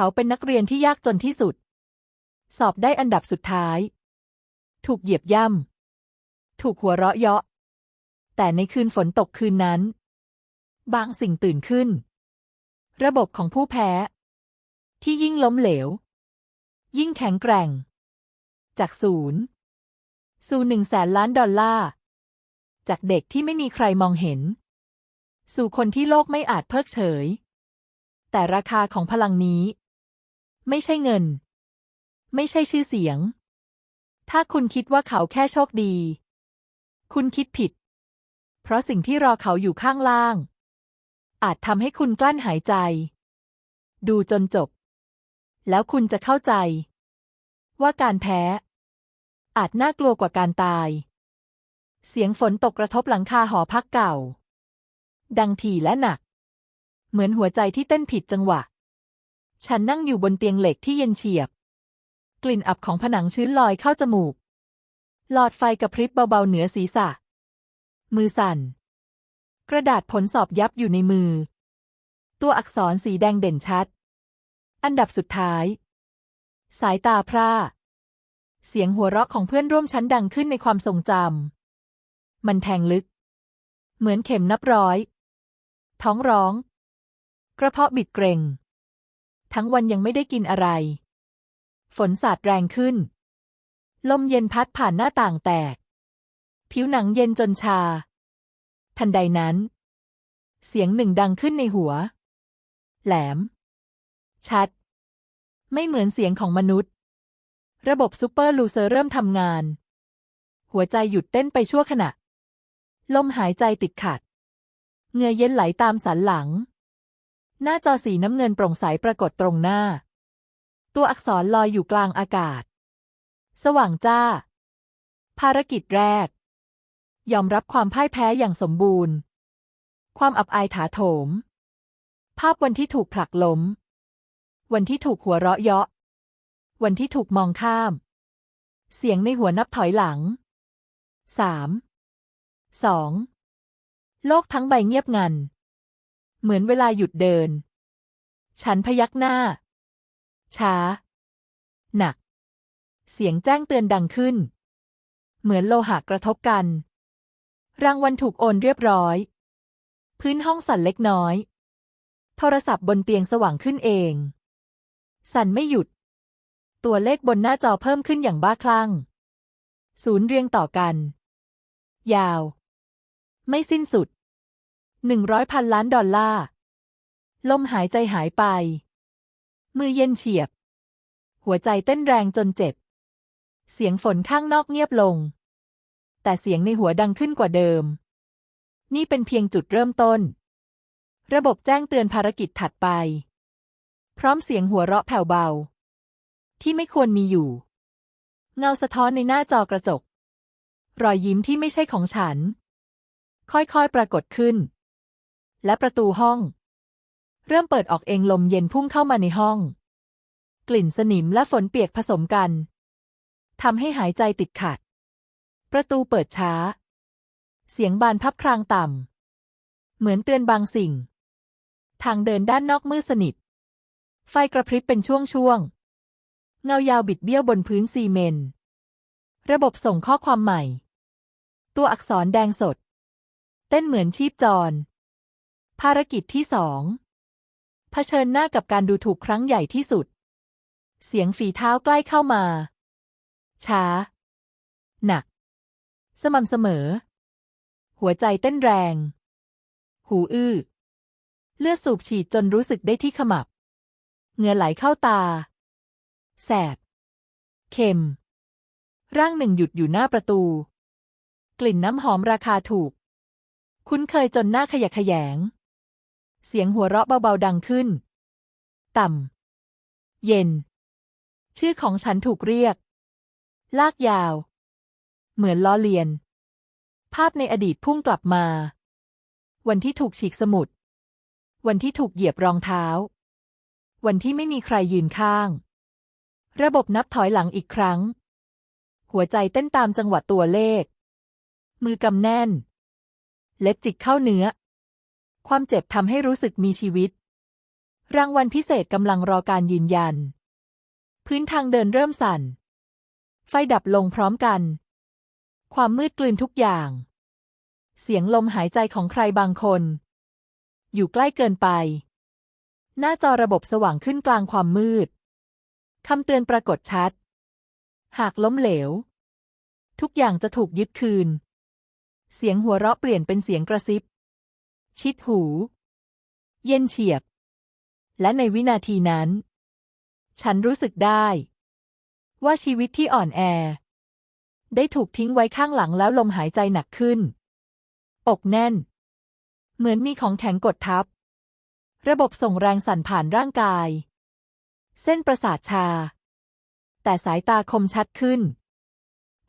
เขาเป็นนักเรียนที่ยากจนที่สุด สอบได้อันดับสุดท้าย ถูกเหยียบย่ำ ถูกหัวเราะเยาะ แต่ในคืนฝนตกคืนนั้น บางสิ่งตื่นขึ้น ระบบของผู้แพ้ ที่ยิ่งล้มเหลว ยิ่งแข็งแกร่ง จากศูนย์สู่หนึ่งแสนล้านดอลลาร์ จากเด็กที่ไม่มีใครมองเห็น สู่คนที่โลกไม่อาจเพิกเฉย แต่ราคาของพลังนี้ ไม่ใช่เงิน ไม่ใช่ชื่อเสียง ถ้าคุณคิดว่าเขาแค่โชคดี คุณคิดผิด เพราะสิ่งที่รอเขาอยู่ข้างล่าง อาจทำให้คุณกลั้นหายใจ ดูจนจบ แล้วคุณจะเข้าใจ ว่าการแพ้ อาจน่ากลัวกว่าการตาย เสียงฝนตกกระทบหลังคาหอพักเก่า ดังถี่และหนัก เหมือนหัวใจที่เต้นผิดจังหวะ ฉันนั่งอยู่บนเตียงเหล็กที่เย็นเฉียบ กลิ่นอับของผนังชื้นลอยเข้าจมูก หลอดไฟกระพริบเบาๆเหนือศีรษะ มือสั่น กระดาษผลสอบยับอยู่ในมือ ตัวอักษรสีแดงเด่นชัด อันดับสุดท้าย สายตาพร่า เสียงหัวเราะของเพื่อนร่วมชั้นดังขึ้นในความทรงจำ มันแทงลึก เหมือนเข็มนับร้อย ท้องร้อง กระเพาะบิดเกร็ง ทั้งวันยังไม่ได้กินอะไร ฝนสาดแรงขึ้น ลมเย็นพัดผ่านหน้าต่างแตก ผิวหนังเย็นจนชา ทันใดนั้น เสียงหนึ่งดังขึ้นในหัว แหลม ชัด ไม่เหมือนเสียงของมนุษย์ ระบบซูเปอร์ลูเซอร์เริ่มทำงาน หัวใจหยุดเต้นไปชั่วขณะ ลมหายใจติดขัด เงื่อเย็นไหลตามสันหลัง หน้าจอสีน้ำเงินโปร่งใสปรากฏตรงหน้า ตัวอักษรลอยอยู่กลางอากาศ สว่างจ้า ภารกิจแรก ยอมรับความพ่ายแพ้อย่างสมบูรณ์ ความอับอายถาโถม ภาพวันที่ถูกผลักล้ม วันที่ถูกหัวเราะเยาะ วันที่ถูกมองข้าม เสียงในหัวนับถอยหลังสามสองโลกทั้งใบเงียบงัน เหมือนเวลาหยุดเดิน ฉันพยักหน้า ช้า หนัก เสียงแจ้งเตือนดังขึ้น เหมือนโลหะกระทบกัน รางวัลถูกโอนเรียบร้อย พื้นห้องสั่นเล็กน้อย โทรศัพท์บนเตียงสว่างขึ้นเอง สั่นไม่หยุด ตัวเลขบนหน้าจอเพิ่มขึ้นอย่างบ้าคลั่ง ศูนย์เรียงต่อกัน ยาว ไม่สิ้นสุด หนึ่งร้อยพันล้านดอลลาร์ลมหายใจหายไป มือเย็นเฉียบ หัวใจเต้นแรงจนเจ็บ เสียงฝนข้างนอกเงียบลง แต่เสียงในหัวดังขึ้นกว่าเดิม นี่เป็นเพียงจุดเริ่มต้น ระบบแจ้งเตือนภารกิจถัดไป พร้อมเสียงหัวเราะแผ่วเบา ที่ไม่ควรมีอยู่ เงาสะท้อนในหน้าจอกระจก รอยยิ้มที่ไม่ใช่ของฉัน ค่อยๆปรากฏขึ้น และประตูห้อง เริ่มเปิดออกเองลมเย็นพุ่งเข้ามาในห้อง กลิ่นสนิมและฝนเปียกผสมกันทำให้หายใจติดขัด ประตูเปิดช้า เสียงบานพับครางต่ำ เหมือนเตือนบางสิ่ง ทางเดินด้านนอกมืดสนิท ไฟกระพริบเป็นช่วงๆ เงายาวบิดเบี้ยวบนพื้นซีเมนต์ ระบบส่งข้อความใหม่ ตัวอักษรแดงสด เต้นเหมือนชีพจร ภารกิจที่สองเผชิญหน้ากับการดูถูกครั้งใหญ่ที่สุด เสียงฝีเท้าใกล้เข้ามา ช้า หนัก สม่ำเสมอ หัวใจเต้นแรง หูอื้อ เลือดสูบฉีดจนรู้สึกได้ที่ขมับ เหงื่อไหลเข้าตา แสบ เค็ม ร่างหนึ่งหยุดอยู่หน้าประตู กลิ่นน้ำหอมราคาถูก คุ้นเคยจนหน้าขยะแขยง เสียงหัวเราะเบาๆดังขึ้น ต่ำ เย็น ชื่อของฉันถูกเรียก ลากยาว เหมือนล้อเลียน ภาพในอดีตพุ่งกลับมา วันที่ถูกฉีกสมุด วันที่ถูกเหยียบรองเท้า วันที่ไม่มีใครยืนข้าง ระบบนับถอยหลังอีกครั้ง หัวใจเต้นตามจังหวะตัวเลข มือกำแน่น เล็บจิกเข้าเนื้อ ความเจ็บทำให้รู้สึกมีชีวิต รางวัลพิเศษกำลังรอการยืนยัน พื้นทางเดินเริ่มสั่น ไฟดับลงพร้อมกัน ความมืดกลืนทุกอย่าง เสียงลมหายใจของใครบางคน อยู่ใกล้เกินไป หน้าจอระบบสว่างขึ้นกลางความมืดคำเตือนปรากฏชัด หากล้มเหลว ทุกอย่างจะถูกยึดคืน เสียงหัวเราะเปลี่ยนเป็นเสียงกระซิบ ชิดหู เย็นเฉียบ และในวินาทีนั้น ฉันรู้สึกได้ ว่าชีวิตที่อ่อนแอ ได้ถูกทิ้งไว้ข้างหลังแล้วลมหายใจหนักขึ้น อกแน่น เหมือนมีของแข็งกดทับ ระบบส่งแรงสั่นผ่านร่างกาย เส้นประสาทชา แต่สายตาคมชัดขึ้น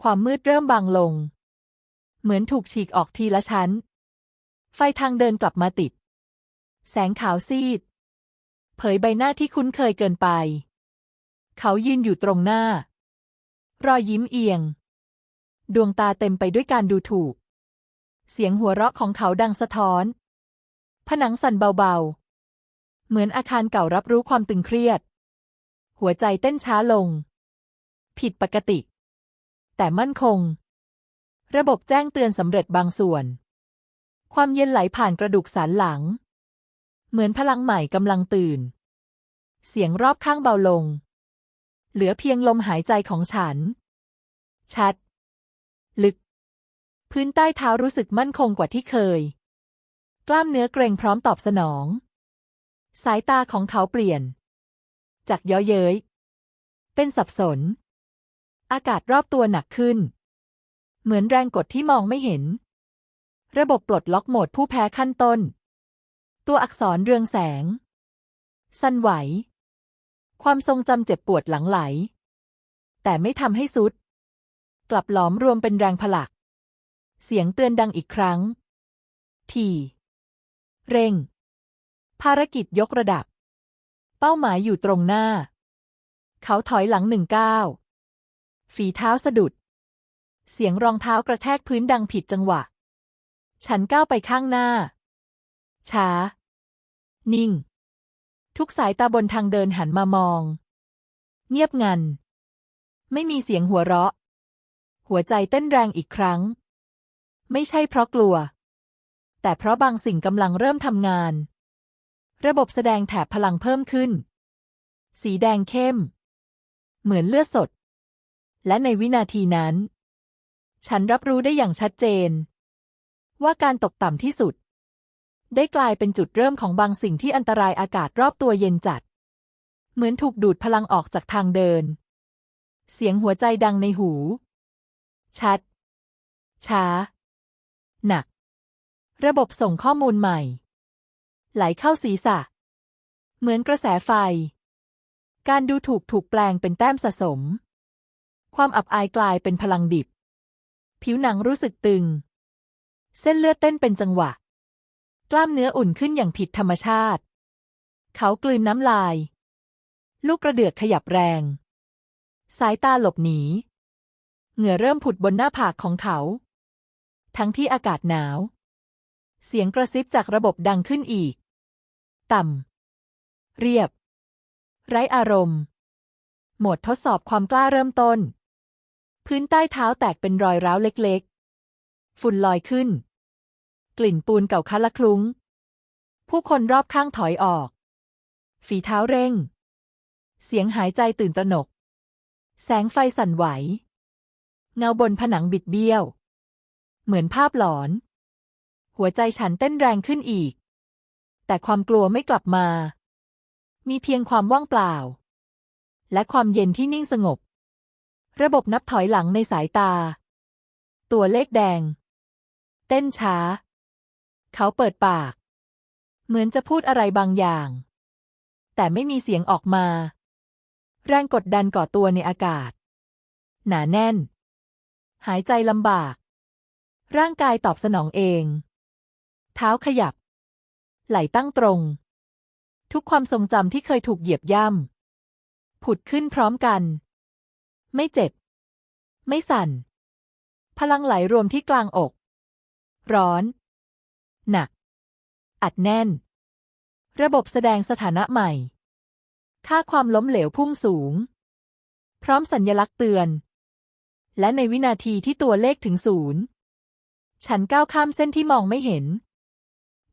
ความมืดเริ่มบางลง เหมือนถูกฉีกออกทีละชั้น ไฟทางเดินกลับมาติด แสงขาวซีด เผยใบหน้าที่คุ้นเคยเกินไป เขายืนอยู่ตรงหน้า รอยยิ้มเอียง ดวงตาเต็มไปด้วยการดูถูก เสียงหัวเราะของเขาดังสะท้อน ผนังสั่นเบาๆ เหมือนอาคารเก่ารับรู้ความตึงเครียด หัวใจเต้นช้าลง ผิดปกติ แต่มั่นคง ระบบแจ้งเตือนสำเร็จบางส่วน ความเย็นไหลผ่านกระดูกสันหลัง เหมือนพลังใหม่กำลังตื่น เสียงรอบข้างเบาลง เหลือเพียงลมหายใจของฉัน ชัด ลึก พื้นใต้เท้ารู้สึกมั่นคงกว่าที่เคย กล้ามเนื้อเกรงพร้อมตอบสนอง สายตาของเขาเปลี่ยน จากเย้อเย้ย เป็นสับสน อากาศรอบตัวหนักขึ้น เหมือนแรงกดที่มองไม่เห็น ระบบปลดล็อกโหมดผู้แพ้ขั้นต้น ตัวอักษรเรืองแสง สั่นไหว ความทรงจำเจ็บปวดหลังไหล แต่ไม่ทำให้สุด กลับหลอมรวมเป็นแรงผลัก เสียงเตือนดังอีกครั้ง ทีเร่ง ภารกิจยกระดับ เป้าหมายอยู่ตรงหน้า เขาถอยหลังหนึ่งก้าวฝีเท้าสะดุด เสียงรองเท้ากระแทกพื้นดังผิดจังหวะ ฉันก้าวไปข้างหน้า ช้า นิ่ง ทุกสายตาบนทางเดินหันมามอง เงียบงัน ไม่มีเสียงหัวเราะ หัวใจเต้นแรงอีกครั้ง ไม่ใช่เพราะกลัว แต่เพราะบางสิ่งกำลังเริ่มทำงาน ระบบแสดงแถบพลังเพิ่มขึ้น สีแดงเข้ม เหมือนเลือดสด และในวินาทีนั้น ฉันรับรู้ได้อย่างชัดเจน ว่าการตกต่ำที่สุด ได้กลายเป็นจุดเริ่มของบางสิ่งที่อันตรายอากาศรอบตัวเย็นจัด เหมือนถูกดูดพลังออกจากทางเดิน เสียงหัวใจดังในหู ชัด ช้า หนัก ระบบส่งข้อมูลใหม่ ไหลเข้าศีรษะ เหมือนกระแสไฟ การดูถูกถูกแปลงเป็นแต้มสะสม ความอับอายกลายเป็นพลังดิบ ผิวหนังรู้สึกตึง เส้นเลือดเต้นเป็นจังหวะ กล้ามเนื้ออุ่นขึ้นอย่างผิดธรรมชาติ เขากลืนน้ำลาย ลูกกระเดือกขยับแรง สายตาหลบหนี เหงื่อเริ่มผุดบนหน้าผากของเขา ทั้งที่อากาศหนาว เสียงกระซิบจากระบบดังขึ้นอีก ต่ำ เรียบ ไร้อารมณ์โหมดทดสอบความกล้าเริ่มต้น พื้นใต้เท้าแตกเป็นรอยร้าวเล็กๆ ฝุ่นลอยขึ้น กลิ่นปูนเก่าคัละคลุ้ง ผู้คนรอบข้างถอยออก ฝีเท้าเร่ง เสียงหายใจตื่นตระหนก แสงไฟสั่นไหว เงาบนผนังบิดเบี้ยว เหมือนภาพหลอน หัวใจฉันเต้นแรงขึ้นอีก แต่ความกลัวไม่กลับมา มีเพียงความว่างเปล่า และความเย็นที่นิ่งสงบ ระบบนับถอยหลังในสายตา ตัวเลขแดง เต้นช้า เขาเปิดปาก เหมือนจะพูดอะไรบางอย่าง แต่ไม่มีเสียงออกมา แรงกดดันก่อตัวในอากาศ หนาแน่น หายใจลำบาก ร่างกายตอบสนองเอง เท้าขยับ ไหลตั้งตรง ทุกความทรงจำที่เคยถูกเหยียบย่ำผุดขึ้นพร้อมกัน ไม่เจ็บ ไม่สั่น พลังไหลรวมที่กลางอก ร้อน หนัก อัดแน่น ระบบแสดงสถานะใหม่ ค่าความล้มเหลวพุ่งสูง พร้อมสัญลักษณ์เตือน และในวินาทีที่ตัวเลขถึงศูนย์ฉันก้าวข้ามเส้นที่มองไม่เห็น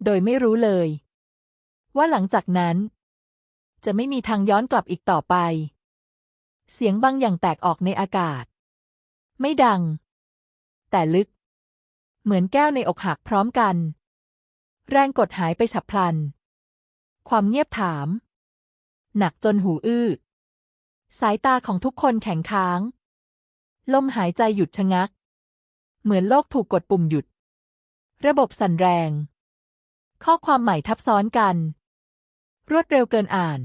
โดยไม่รู้เลย ว่าหลังจากนั้น จะไม่มีทางย้อนกลับอีกต่อไป เสียงบางอย่างแตกออกในอากาศ ไม่ดัง แต่ลึก เหมือนแก้วในอกหักพร้อมกัน แรงกดหายไปฉับพลัน ความเงียบถาม หนักจนหูอื้อ สายตาของทุกคนแข็งค้าง ลมหายใจหยุดชะงัก เหมือนโลกถูกกดปุ่มหยุด ระบบสั่นแรง ข้อความใหม่ทับซ้อนกัน รวดเร็วเกินอ่าน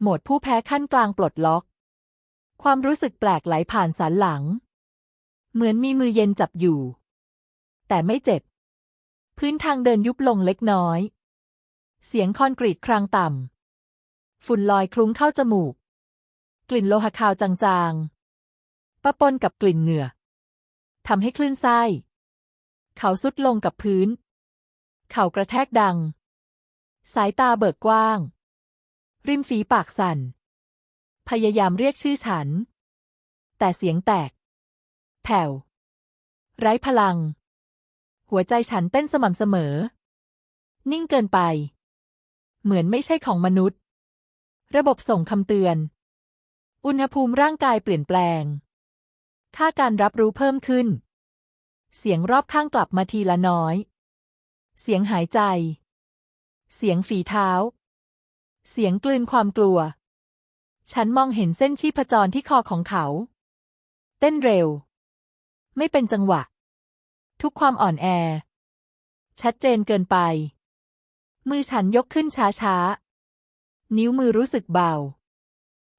โหมดผู้แพ้ขั้นกลางปลดล็อก ความรู้สึกแปลกไหลผ่านสันหลัง เหมือนมีมือเย็นจับอยู่ แต่ไม่เจ็บ พื้นทางเดินยุบลงเล็กน้อย เสียงคอนกรีตครางต่ำ ฝุ่นลอยคลุ้งเข้าจมูก กลิ่นโลหะคาวจางๆ ปะปนกับกลิ่นเหงื่อทำให้คลื่นไส้ เขาสุดลงกับพื้น เข่ากระแทกดัง สายตาเบิกกว้าง ริมฝีปากสั่น พยายามเรียกชื่อฉัน แต่เสียงแตก แผ่ว ไร้พลัง หัวใจฉันเต้นสม่ำเสมอ นิ่งเกินไป เหมือนไม่ใช่ของมนุษย์ ระบบส่งคำเตือน อุณหภูมิร่างกายเปลี่ยนแปลง ค่าการรับรู้เพิ่มขึ้น เสียงรอบข้างกลับมาทีละน้อย เสียงหายใจ เสียงฝีเท้า เสียงกลืนความกลัว ฉันมองเห็นเส้นชีพจรที่คอของเขา เต้นเร็ว ไม่เป็นจังหวะ ทุกความอ่อนแอ ชัดเจนเกินไป มือฉันยกขึ้นช้าๆ นิ้วมือรู้สึกเบา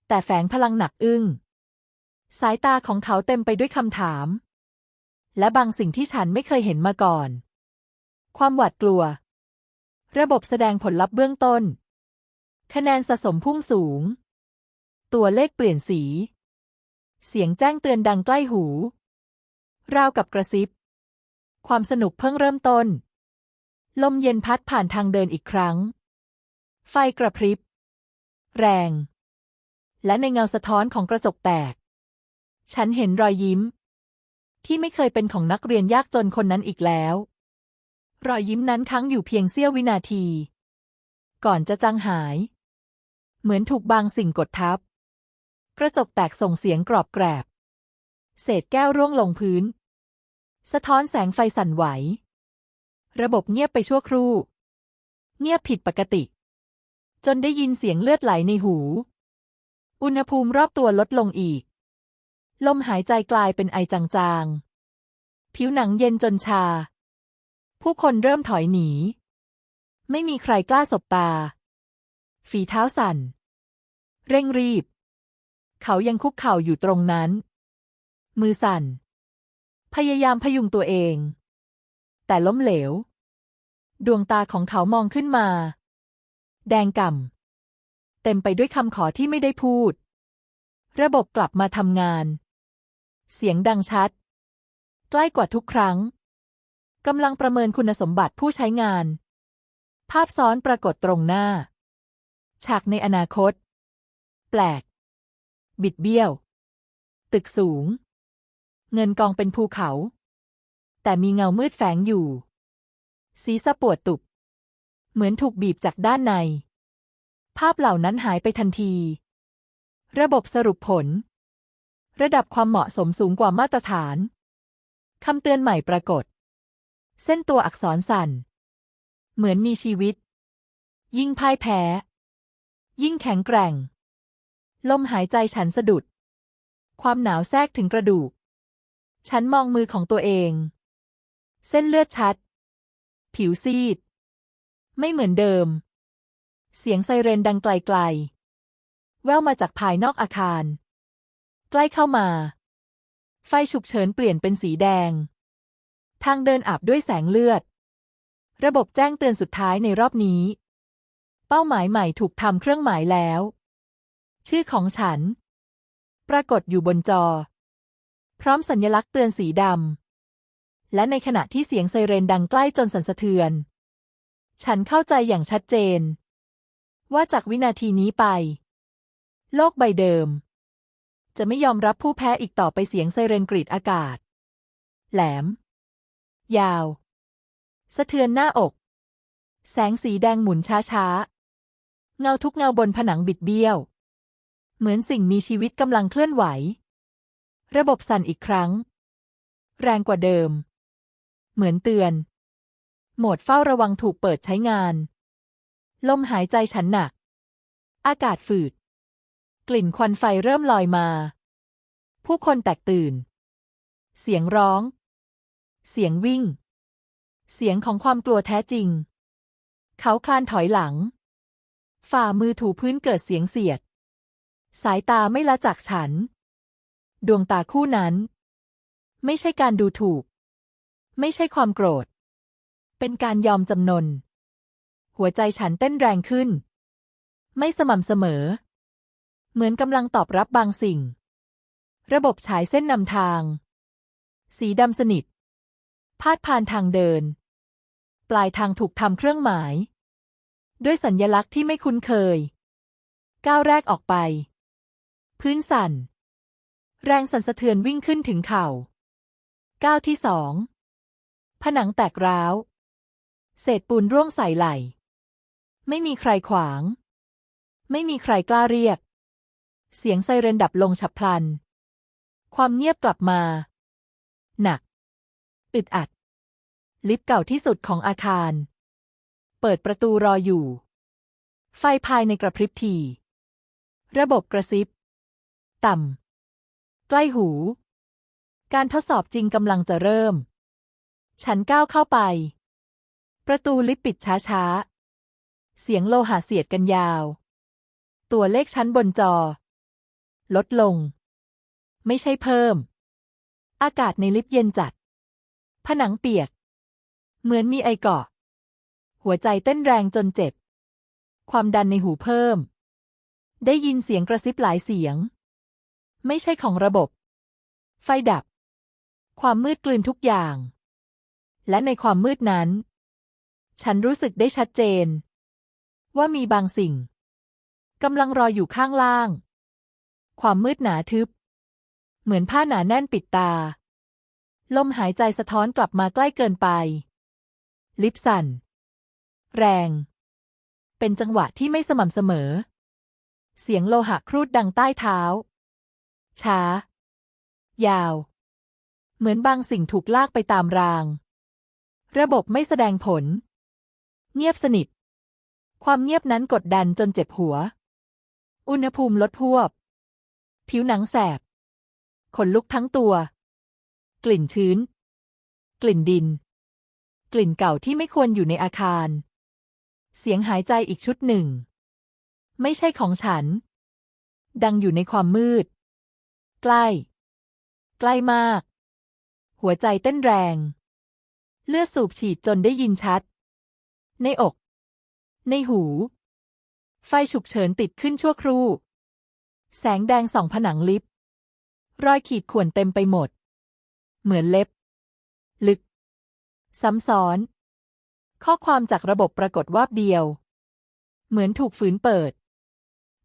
แต่แฝงพลังหนักอึ้ง สายตาของเขาเต็มไปด้วยคำถาม และบางสิ่งที่ฉันไม่เคยเห็นมาก่อน ความหวาดกลัว ระบบแสดงผลลัพธ์เบื้องต้น คะแนนสะสมพุ่งสูง ตัวเลขเปลี่ยนสี เสียงแจ้งเตือนดังใกล้หู ราวกับกระซิบ ความสนุกเพิ่งเริ่มต้น ลมเย็นพัดผ่านทางเดินอีกครั้ง ไฟกระพริบ แรง และในเงาสะท้อนของกระจกแตก ฉันเห็นรอยยิ้ม ที่ไม่เคยเป็นของนักเรียนยากจนคนนั้นอีกแล้ว รอยยิ้มนั้นค้างอยู่เพียงเสี้ยววินาที ก่อนจะจางหาย เหมือนถูกบางสิ่งกดทับ กระจกแตกส่งเสียงกรอบแกรบ เศษแก้วร่วงลงพื้น สะท้อนแสงไฟสั่นไหว ระบบเงียบไปชั่วครู่ เงียบผิดปกติ จนได้ยินเสียงเลือดไหลในหู อุณหภูมิรอบตัวลดลงอีก ลมหายใจกลายเป็นไอจางๆ ผิวหนังเย็นจนชา ผู้คนเริ่มถอยหนี ไม่มีใครกล้าสบตา ฝีเท้าสั่น เร่งรีบ เขายังคุกเข่าอยู่ตรงนั้น มือสั่น พยายามพยุงตัวเอง แต่ล้มเหลว ดวงตาของเขามองขึ้นมา แดงก่ำเต็มไปด้วยคำขอที่ไม่ได้พูด ระบบกลับมาทำงาน เสียงดังชัด ใกล้กว่าทุกครั้งกำลังประเมินคุณสมบัติผู้ใช้งาน ภาพซ้อนปรากฏตรงหน้า ฉากในอนาคต แปลก บิดเบี้ยว ตึกสูง เงินกองเป็นภูเขา แต่มีเงามืดแฝงอยู่ ศีรษะปวดตุบ เหมือนถูกบีบจากด้านใน ภาพเหล่านั้นหายไปทันที ระบบสรุปผล ระดับความเหมาะสมสูงกว่ามาตรฐาน คำเตือนใหม่ปรากฏ เส้นตัวอักษรสั่น เหมือนมีชีวิต ยิ่งพ่ายแพ้ ยิ่งแข็งแกร่ง ลมหายใจฉันสะดุด ความหนาวแทรกถึงกระดูก ฉันมองมือของตัวเอง เส้นเลือดชัด ผิวซีด ไม่เหมือนเดิม เสียงไซเรนดังไกลๆ แว่วมาจากภายนอกอาคาร ใกล้เข้ามา ไฟฉุกเฉินเปลี่ยนเป็นสีแดง ทางเดินอาบด้วยแสงเลือด ระบบแจ้งเตือนสุดท้ายในรอบนี้ เป้าหมายใหม่ถูกทำเครื่องหมายแล้ว ชื่อของฉัน ปรากฏอยู่บนจอ พร้อมสัญลักษณ์เตือนสีดำ และในขณะที่เสียงไซเรนดังใกล้จนสั่นสะเทือน ฉันเข้าใจอย่างชัดเจน ว่าจากวินาทีนี้ไป โลกใบเดิม จะไม่ยอมรับผู้แพ้อีกต่อไปเสียงไซเรนกรีดอากาศ แหลม ยาว สะเทือนหน้าอก แสงสีแดงหมุนช้าๆ เงาทุกเงาบนผนังบิดเบี้ยว เหมือนสิ่งมีชีวิตกำลังเคลื่อนไหว ระบบสั่นอีกครั้ง แรงกว่าเดิม เหมือนเตือน โหมดเฝ้าระวังถูกเปิดใช้งาน ลมหายใจฉันหนัก อากาศฝืด กลิ่นควันไฟเริ่มลอยมา ผู้คนแตกตื่น เสียงร้อง เสียงวิ่ง เสียงของความกลัวแท้จริง เขาคลานถอยหลัง ฝ่ามือถูพื้นเกิดเสียงเสียด สายตาไม่ละจากฉัน ดวงตาคู่นั้น ไม่ใช่การดูถูก ไม่ใช่ความโกรธ เป็นการยอมจำนน หัวใจฉันเต้นแรงขึ้น ไม่สม่ำเสมอ เหมือนกำลังตอบรับบางสิ่ง ระบบฉายเส้นนำทาง สีดำสนิท พาดผ่านทางเดิน ปลายทางถูกทำเครื่องหมาย ด้วยสัญญลักษณ์ที่ไม่คุ้นเคย ก้าวแรกออกไป พื้นสั่น แรงสั่นสะเทือนวิ่งขึ้นถึงเข่า ก้าวที่สอง ผนังแตกร้าว เศษปูนร่วงใส่ไหล ไม่มีใครขวาง ไม่มีใครกล้าเรียก เสียงไซเรนดับลงฉับพลัน ความเงียบกลับมา หนัก อึดอัด ลิฟต์เก่าที่สุดของอาคาร เปิดประตูรออยู่ ไฟภายในกระพริบที ระบบกระซิบ ต่ำ ใกล้หู การทดสอบจริงกำลังจะเริ่ม ฉันก้าวเข้าไป ประตูลิฟต์ปิดช้าๆ เสียงโลหะเสียดกันยาว ตัวเลขชั้นบนจอ ลดลง ไม่ใช่เพิ่ม อากาศในลิฟต์เย็นจัด ผนังเปียก เหมือนมีไอเกาะ หัวใจเต้นแรงจนเจ็บ ความดันในหูเพิ่ม ได้ยินเสียงกระซิบหลายเสียง ไม่ใช่ของระบบ ไฟดับ ความมืดกลืนทุกอย่าง และในความมืดนั้น ฉันรู้สึกได้ชัดเจน ว่ามีบางสิ่งกำลังรออยู่ข้างล่าง ความมืดหนาทึบ เหมือนผ้าหนาแน่นปิดตา ลมหายใจสะท้อนกลับมาใกล้เกินไป ลิปสัน แรง เป็นจังหวะที่ไม่สม่ำเสมอ เสียงโลหะครูดดังใต้เท้า ช้า ยาว เหมือนบางสิ่งถูกลากไปตามราง ระบบไม่แสดงผล เงียบสนิท ความเงียบนั้นกดดันจนเจ็บหัว อุณหภูมิลดหวบ ผิวหนังแสบ ขนลุกทั้งตัว กลิ่นชื้น กลิ่นดิน กลิ่นเก่าที่ไม่ควรอยู่ในอาคาร เสียงหายใจอีกชุดหนึ่ง ไม่ใช่ของฉันดังอยู่ในความมืด ใกล้ ใกล้มาก หัวใจเต้นแรง เลือดสูบฉีดจนได้ยินชัด ในอก ในหู ไฟฉุกเฉินติดขึ้นชั่วครู่ แสงแดงส่องผนังลิฟต์รอยขีดข่วนเต็มไปหมด เหมือนเล็บ ลึก ซ้ำซ้อน ข้อความจากระบบปรากฏวาบเดียว เหมือนถูกฝืนเปิด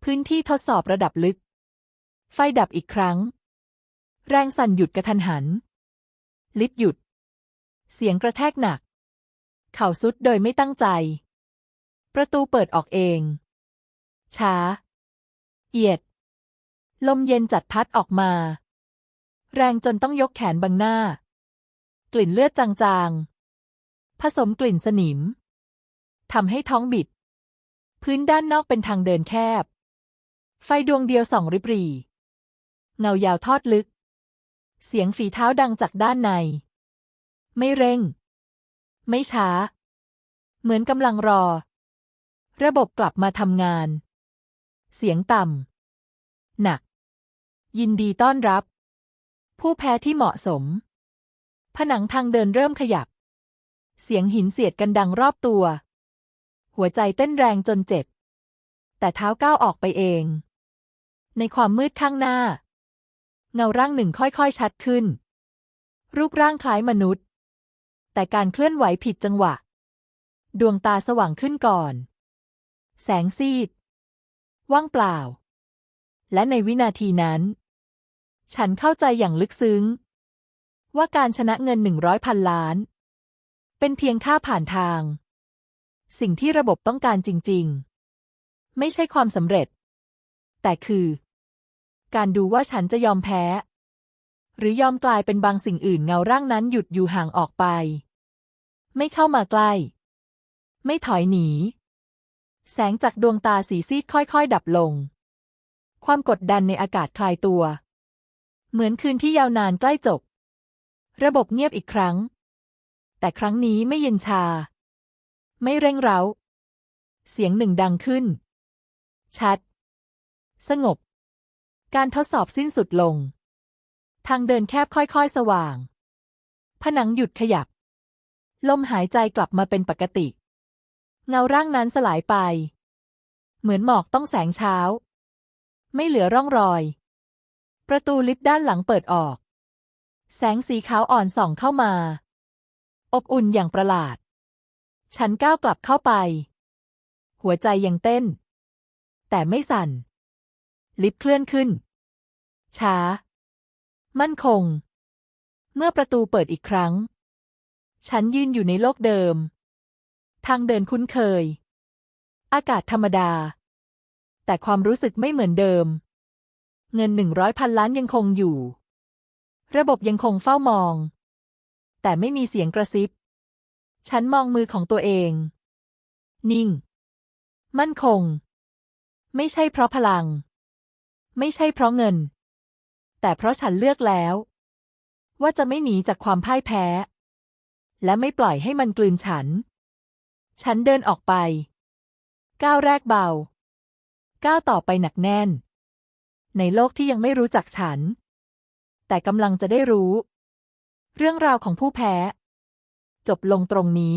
พื้นที่ทดสอบระดับลึก ไฟดับอีกครั้ง แรงสั่นหยุดกระทันหัน ลิฟต์หยุด เสียงกระแทกหนัก เข่าซุดโดยไม่ตั้งใจ ประตูเปิดออกเอง ช้า เอียด ลมเย็นจัดพัดออกมา แรงจนต้องยกแขนบังหน้า กลิ่นเลือดจางๆ ผสมกลิ่นสนิมทำให้ท้องบิด พื้นด้านนอกเป็นทางเดินแคบ ไฟดวงเดียวส่องริบรี เงายาวทอดลึก เสียงฝีเท้าดังจากด้านใน ไม่เร่ง ไม่ช้า เหมือนกำลังรอ ระบบกลับมาทำงาน เสียงต่ำหนัก ยินดีต้อนรับ ผู้แพ้ที่เหมาะสม ผนังทางเดินเริ่มขยับ เสียงหินเสียดกันดังรอบตัว หัวใจเต้นแรงจนเจ็บ แต่เท้าก้าวออกไปเองในความมืดข้างหน้า เงาร่างหนึ่งค่อยๆ ชัดขึ้น รูปร่างคล้ายมนุษย์ แต่การเคลื่อนไหวผิดจังหวะ ดวงตาสว่างขึ้นก่อน แสงซีด ว่างเปล่า และในวินาทีนั้น ฉันเข้าใจอย่างลึกซึ้ง ว่าการชนะเงินหนึ่งร้อยพันล้าน เป็นเพียงค่าผ่านทาง สิ่งที่ระบบต้องการจริง ๆ ไม่ใช่ความสำเร็จ แต่คือ การดูว่าฉันจะยอมแพ้ หรือยอมกลายเป็นบางสิ่งอื่นเงาร่างนั้นหยุดอยู่ห่างออกไป ไม่เข้ามาใกล้ ไม่ถอยหนี แสงจากดวงตาสีซีดค่อยๆ ดับลง ความกดดันในอากาศคลายตัว เหมือนคืนที่ยาวนานใกล้จบ ระบบเงียบอีกครั้ง แต่ครั้งนี้ไม่เย็นชา ไม่เร่งเร้า เสียงหนึ่งดังขึ้น ชัด สงบ การทดสอบสิ้นสุดลง ทางเดินแคบค่อยๆ สว่าง ผนังหยุดขยับ ลมหายใจกลับมาเป็นปกติ เงาร่างนั้นสลายไป เหมือนหมอกต้องแสงเช้า ไม่เหลือร่องรอย ประตูลิฟต์ด้านหลังเปิดออก แสงสีขาวอ่อนส่องเข้ามา อบอุ่นอย่างประหลาด ฉันก้าวกลับเข้าไป หัวใจยังเต้น แต่ไม่สั่น ลิฟต์เคลื่อนขึ้น ช้า มั่นคง เมื่อประตูเปิดอีกครั้ง ฉันยืนอยู่ในโลกเดิม ทางเดินคุ้นเคย อากาศธรรมดา แต่ความรู้สึกไม่เหมือนเดิม เงินหนึ่งร้อยพันล้านยังคงอยู่ ระบบยังคงเฝ้ามอง แต่ไม่มีเสียงกระซิบ ฉันมองมือของตัวเอง นิ่ง มั่นคง ไม่ใช่เพราะพลัง ไม่ใช่เพราะเงิน แต่เพราะฉันเลือกแล้ว ว่าจะไม่หนีจากความพ่ายแพ้ และไม่ปล่อยให้มันกลืนฉัน ฉันเดินออกไป ก้าวแรกเบา ก้าวต่อไปหนักแน่น ในโลกที่ยังไม่รู้จักฉัน แต่กำลังจะได้รู้ เรื่องราวของผู้แพ้ จบลงตรงนี้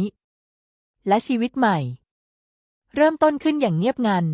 และชีวิตใหม่ เริ่มต้นขึ้นอย่างเงียบงัน